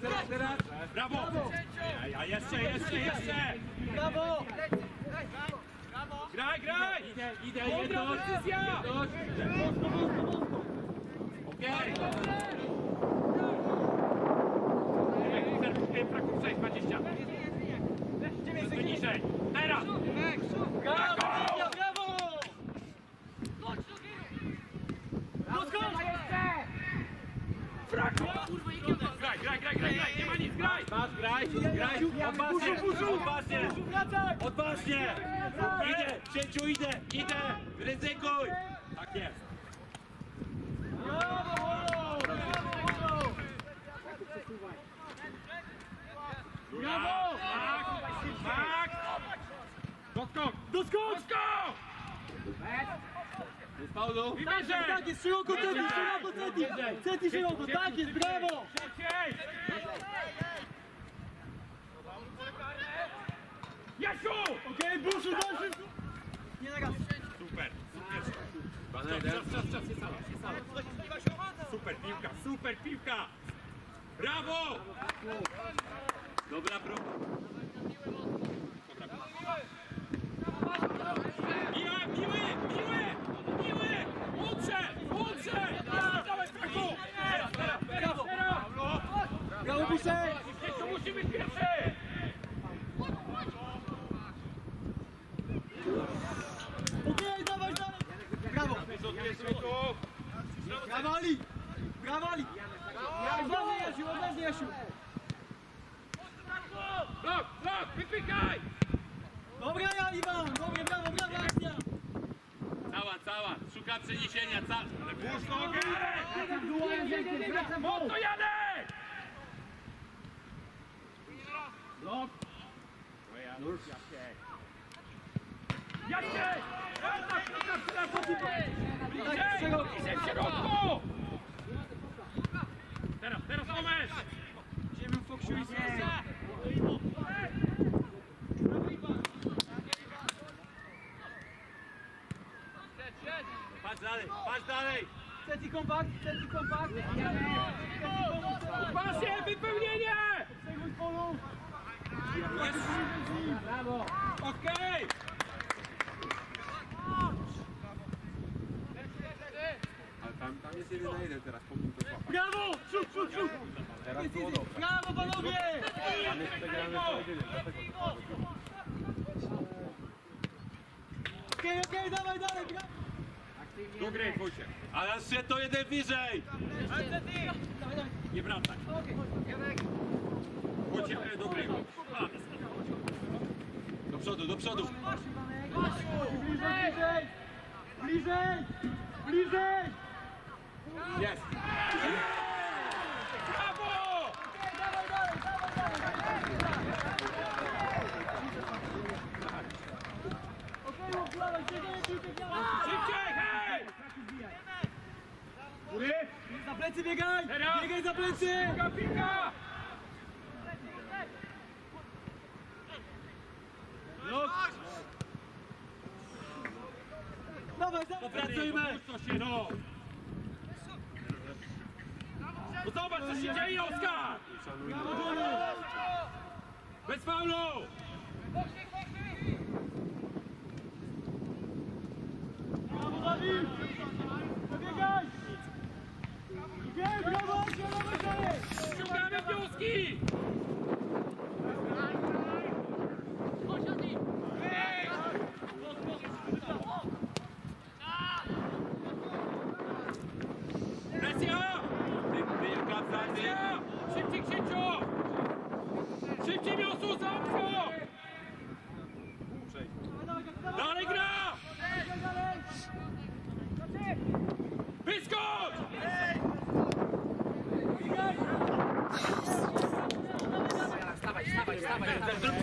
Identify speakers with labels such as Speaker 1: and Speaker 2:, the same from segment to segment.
Speaker 1: teraz, teraz. Brawo! A jeszcze, jeszcze, jeszcze!
Speaker 2: Brawo!
Speaker 1: Graj, graj!
Speaker 3: Idę, idę, jedność,
Speaker 1: decyzja! Okej! Fraków 6, 20. Troszkę niżej. Teraz!
Speaker 2: Brawo! Brawo! Brawo!
Speaker 1: Fraków! Graj, graj, graj! Nie ma nic!
Speaker 3: Masz, graj, graj.
Speaker 1: Odważnie! Idę! Księciu, idę! Idę! Ryzykuj! Tak jest!
Speaker 2: Brawo!
Speaker 1: Tak! Tak! Doskok!
Speaker 2: Doskok!
Speaker 1: Doskok!
Speaker 3: Faulu.
Speaker 1: I
Speaker 2: Tak, jest, szeroko, Ceti, szeroko, Ceti! Ceti, szeroko, tak jest, brawo!
Speaker 1: Jasiu!
Speaker 2: Okej, Buszu, dalszy! Nie na raz.
Speaker 1: Super!
Speaker 3: Baner,
Speaker 1: Czas, czas, czas. Super piłka, super piłka! Brawo! Dobra próba. Miły, miły, miły, miły! Młodsze, młodsze! Dawaj, dawaj, Kraków! Teraz, teraz, teraz, teraz!
Speaker 2: Brawo,
Speaker 1: musi być pierwszy!
Speaker 2: Okej, dawaj, dawaj! Brawo! Brawo, Ali! Brawo, Ali! Odważnie, Jasiu, odważnie, Jasiu!
Speaker 1: Blok, blok, wypykaj!
Speaker 2: Dobra, Iwan! Dobra, brawo, brawo, akcja!
Speaker 3: Cała, cała. Szuka przeniesienia, cała.
Speaker 1: Puść nogę!
Speaker 2: Wracam!
Speaker 1: Mocno Janek!
Speaker 2: Blok!
Speaker 1: Jaciej! Teraz, teraz, teraz,
Speaker 2: Tak,
Speaker 1: Bliżej!
Speaker 2: szeroko.
Speaker 1: Bliżej w środku! Teraz, teraz moment!
Speaker 2: Idziemy w foksiu i
Speaker 3: Patrz dalej, patrz dalej.
Speaker 2: Ceti kompakt, ceti kompakt!
Speaker 1: Pasję, wypełnienie!
Speaker 2: Przejmuj polu!
Speaker 3: Ale tam, tam jest jeden na jeden teraz, powinien to złapać.
Speaker 2: Brawo! Przód, przód, przód!
Speaker 3: Teraz było dobrze.
Speaker 2: Brawo, panowie!
Speaker 3: Tam jest przegrany pojedynek, dlatego.
Speaker 2: Okej, okej, dawaj dalej, brawo!
Speaker 1: Do gry, Wojciech.
Speaker 3: Ale jeszcze to jeden wyżej.
Speaker 2: Dawaj, dawaj!
Speaker 1: Nie wracaj.
Speaker 2: Okej, Janek!
Speaker 1: Wojciech, e, do gry. A,
Speaker 3: Do przodu, do przodu.
Speaker 2: Bliżej, bliżej! Bliżej!
Speaker 3: Jest.
Speaker 1: Brawo! Szybciej, hej! Góry!
Speaker 2: Za plecy biegaj! Biegaj za plecy!
Speaker 1: Piłka, piłka!
Speaker 2: Dawaj, dawaj!
Speaker 1: Pracujmy! To się, no! Zobacz, co się dzieje, Oskar!
Speaker 2: Brawo!
Speaker 1: Bez faulu!
Speaker 2: Brawo, Dawid! Pobiegaj! Okej, brawo, dawaj dalej!
Speaker 1: Ściągamy wnioski! Presja!
Speaker 3: Piłka w zadnie.
Speaker 1: Presja! Szybciej, Księciu! Szybciej, Miosu, zamknął! Dalej gra!
Speaker 2: Dalej!
Speaker 1: Wyskocz!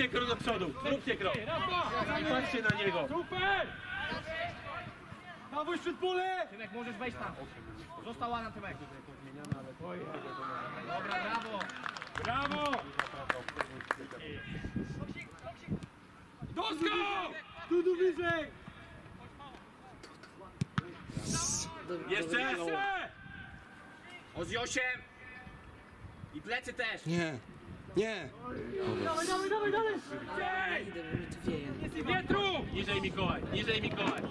Speaker 3: Zróbcie krok do przodu, zróbcie krok. Patrzcie na niego.
Speaker 1: Super!
Speaker 2: Dawaj, szczyt pole!
Speaker 4: Tymek, możesz wejść tam. Został Alan Tymek. Dobra, brawo.
Speaker 1: Brawo! Doskok!
Speaker 2: Tu, tu wyżej!
Speaker 3: Jeszcze.
Speaker 1: Jeszcze!
Speaker 4: 8. I plecy też.
Speaker 5: Nie. Nie.
Speaker 2: Dawaj, dawaj, dawaj, dalej!
Speaker 1: Pietru!
Speaker 3: Niżej Mikołaj, niżej Mikołaj.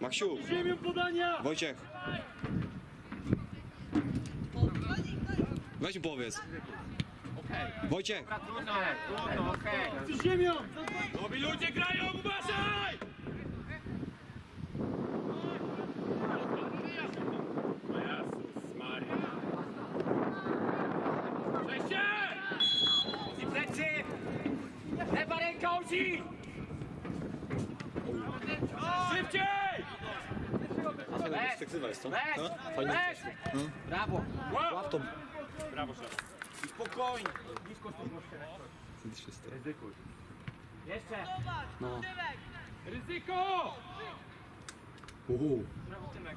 Speaker 5: Maksiu.
Speaker 2: Ziemią podania!
Speaker 5: Wojciech. Weź mi powiedz. Wojciech.
Speaker 4: Trudno, trudno, okej.
Speaker 2: Ziemią!
Speaker 1: Nowi ludzie grają, uważaj!
Speaker 4: Ozi!
Speaker 1: Szybciej!
Speaker 5: Fajna perspektywa jest to.
Speaker 4: Bez!
Speaker 5: No, Fajnie.
Speaker 4: Bez! Brawo!
Speaker 5: Łap to.
Speaker 1: Brawo, szef.
Speaker 4: I spokojnie. Jeszcze.
Speaker 5: No.
Speaker 1: Ryzyko!
Speaker 5: Uhu.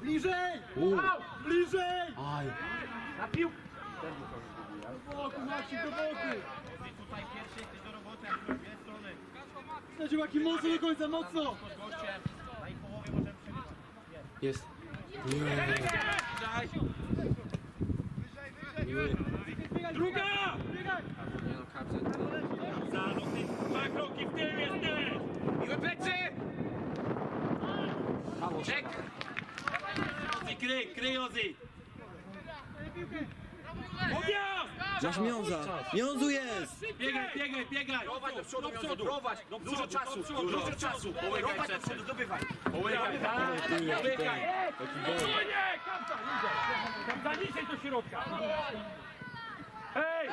Speaker 2: Bliżej!
Speaker 5: Uhu.
Speaker 2: Bliżej!
Speaker 5: Aj.
Speaker 4: Na piłkę.
Speaker 2: Do boku, Maciek, do boku!
Speaker 4: Tutaj pierwszy jesteś do roboty, a z dwie strony.
Speaker 2: Maki, mocno do końca, mocno!
Speaker 5: Jest.
Speaker 1: Druga!
Speaker 5: Nie no, kapten.
Speaker 1: Za, no ty dwa kroki w tył jesteś!
Speaker 4: Miłe plecy! Czek!
Speaker 3: Ozzy, kryj, kryj Ozzy.
Speaker 5: Masz miąza. Miązu jest.
Speaker 3: Biegaj, biegaj, biegaj.
Speaker 4: Prowadź do przodu, Miązo, prowadź!
Speaker 1: Do
Speaker 4: Dużo czasu, dużo czasu! Prowadź do przodu, zdobywaj!
Speaker 3: Połykaj, tak. Połykaj.
Speaker 1: Spokojnie! Kapta, niżej! Kapta, niżej do środka! Hej!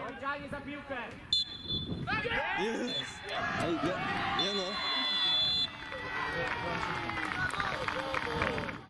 Speaker 4: Odpowiedzialnie za piłkę!
Speaker 5: Jest. Ej, nie, nie no.